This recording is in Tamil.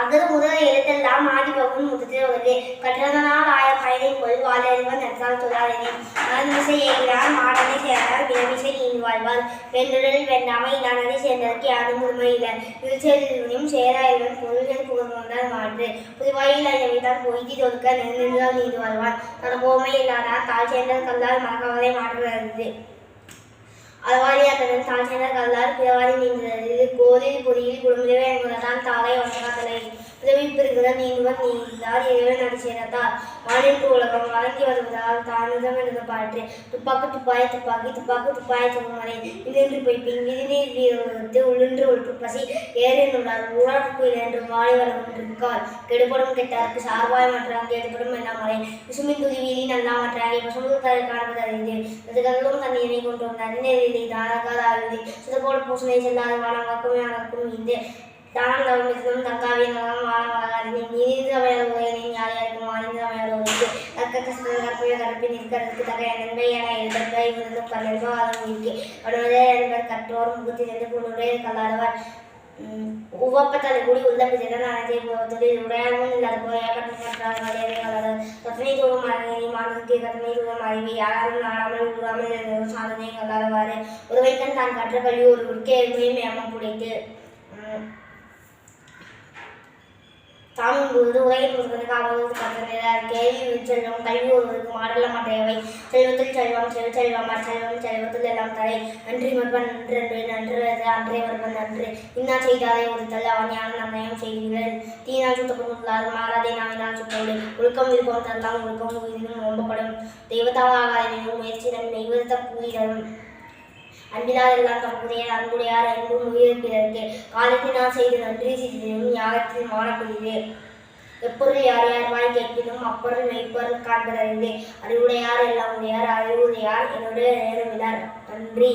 அகர முதல் எழுத்தெல்லாம் ஆதி பகவன் முதலே கற்றதனால் ஆய பயனை கொள் வாழறிவன் நன்றால் தொழாதனே மனமிசை ஏகிறான் மாடனை சேர்ந்தார் வினமிசை நீண்டு வாழ்வாள். வெண்ணுடல் வெண்ணாமை நானதை சேர்ந்ததற்கு யாரும் உண்மை இல்லை. இருச்செறியும் சேராயிரம் பொருள்கள் புகழ்ந்தால் மாற்று புதுவாயில் அறிவித்தால் பொய்தி தொடுக்க நெருந்தால் நீண்டு வாழ்வான் தன போமை இல்லாதான் தாழ் சேர்ந்தால் கல்லால் மறக்கவதை மாற்றுகிறது. அளவாரியாத்தனன் தான் சேர்ந்த கல்லார் பிறவாளி நீந்தது கோதில் பொறியில் குடும்பமே என்பதான் தாளை வந்தகாத்தலை உதவி பெறுகிறார் நீங்குவர் இறைவன் நடி சேரத்தார் வானிற்கு உலகம் வழங்கி வருவதால் தானுதம் எனது பாட்டு. துப்பாக்கு துப்பாய துப்பாக்கி துப்பாக்கு துப்பாய துவமலை இன்று பொய்ப்பின் விதிநீர் வீரத்து உள்ளின்று ஒற்று பசி. ஏறினுள்ளார் ஊழற்கு என்று வாழை வளர்கின்றிருக்கார் கெடுபடும் கெட்டாருக்கு சார்பாய் மற்றாங்க கெடுபடும் எல்லாம் மலை விசுமின் துதி வீதி நல்லா மற்றாங்க பசுமுக கரை காண்பது அறிந்து. அதுகளும் தண்ணீரை கொண்டு வந்த அறிநெறியை தானகாத ஆகுதி சிதப்போடு பூசணை செல்லாத வானம் வாக்குமே அகக்கும் இந்த தானம் தவமிக்கும் தக்காவிய நலம் வாழமாக நீதி அமையாத உதயனை யாரையாருக்கும் ஆனந்த சமையல் உதவி தக்க கஷ்ட கற்பைய கற்பி நிற்கிறதுக்கு தக்க நன்மை என எழுதற்க இவருக்கும் கல்லென்போ அதன் உயிர்க்கு வடுவதே என்பர் கற்றோர் முகத்தில் இருந்து புண்ணுடைய கல்லாதவர் உவப்பத்தலை கூடி உள்ள பிறந்த அனைத்தை தொழில் உடையாமல் இல்லாத போயா கட்டுப்பட்டார் வரையறை கற்பனை தூரம் அறிவி மாணவருக்கு கற்பனை தூரம் அறிவி யாரும் நாடாமல் கூறாமல் சாதனை கல்லாதவாறு ஒருவைக்கன் தான் கற்ற கல்வி ஒருவருக்கு எதுவுமே மேமம் புடைத்து தாமும் பொழுது உலகில் ஒருவருக்கு அவ்வளவு கற்றனர் கேள்வி செல்வம் கல்வி ஒருவருக்கு மாடல மற்றையவை செல்வத்தில் செல்வம் செல் செல்வம் செல்வம் செல்வத்தில் எல்லாம் தலை. நன்றி மற்பன் நன்று அன்று நன்று அன்றே மற்பன் நன்று. இன்னா செய்தாதே ஒருத்தல் அவன் ஞான நன்னயம் செய்கிறேன் தீனால் சுத்தப்பட்டுள்ளார் மாறாதே நாவினால் சுத்தோடு ஒழுக்கம் விருப்பம் தந்தால் ஒழுக்கம் உயிரினும் நோம்பப்படும் தெய்வத்தாவாக முயற்சியிடம் நெய்வத்த கூறிடம் அன்பினால் எல்லாம் தம்முடைய அன்புடையார் அன்பும் உயிர் பிறர்க்கு காலத்தினால் செய்து நன்றி செய்ததும் யாகத்தில் மாறப்படுகிறது எப்பொருள் யார் யார் வாய் கேட்பினும் அப்பொருள் மெய்ப்பொருள் காண்பதறிந்து. அறிவுடையார் எல்லாம் உடையார் அறிவுடையார் என்னுடைய நேரமிடார் நன்றி.